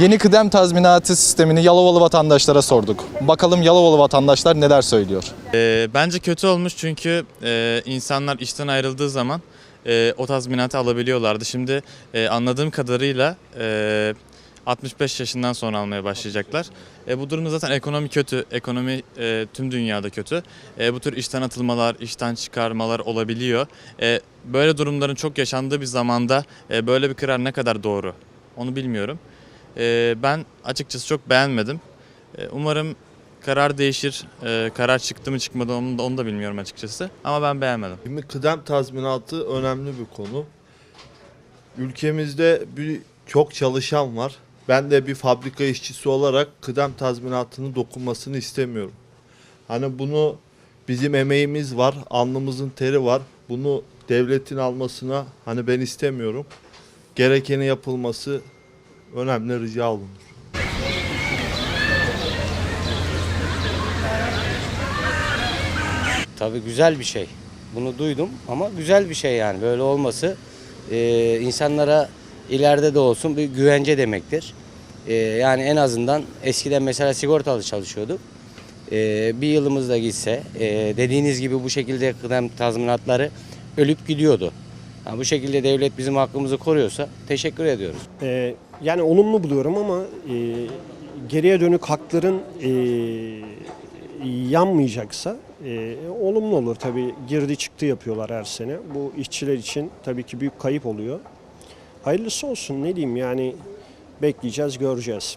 Yeni kıdem tazminatı sistemini Yalovalı vatandaşlara sorduk. Bakalım Yalovalı vatandaşlar neler söylüyor. Ee, bence kötü olmuş çünkü e, insanlar işten ayrıldığı zaman e, o tazminatı alabiliyorlardı. Şimdi e, anladığım kadarıyla e, 65 yaşından sonra almaya başlayacaklar. E, bu durumda zaten ekonomi kötü, ekonomi e, tüm dünyada kötü. E, bu tür işten atılmalar, işten çıkarmalar olabiliyor. E, böyle durumların çok yaşandığı bir zamanda e, böyle bir karar ne kadar doğru onu bilmiyorum. E, ben açıkçası çok beğenmedim. E, umarım karar değişir. Ee, karar çıktı mı çıkmadı onu da, onu da bilmiyorum açıkçası. Ama ben beğenmedim. Şimdi kıdem tazminatı önemli bir konu. Ülkemizde bir çok çalışan var. Ben de bir fabrika işçisi olarak kıdem tazminatının dokunmasını istemiyorum. Hani bunu bizim emeğimiz var, alnımızın teri var. Bunu devletin almasına hani ben istemiyorum. Gerekeni yapılması önemli rica olunur. Tabii güzel bir şey. Bunu duydum ama güzel bir şey yani böyle olması e, insanlara ileride de olsun bir güvence demektir. E, yani en azından eskiden mesela sigortalı çalışıyorduk. E, bir yılımız da gitse e, dediğiniz gibi bu şekilde kıdem tazminatları ölüp gidiyordu. Ha, bu şekilde devlet bizim hakkımızı koruyorsa teşekkür ediyoruz. Ee, yani olumlu buluyorum ama e, geriye dönük hakların e, yanmayacaksa e, olumlu olur. Tabii girdi çıktı yapıyorlar her sene. Bu işçiler için tabii ki büyük kayıp oluyor. Hayırlısı olsun ne diyeyim yani bekleyeceğiz göreceğiz.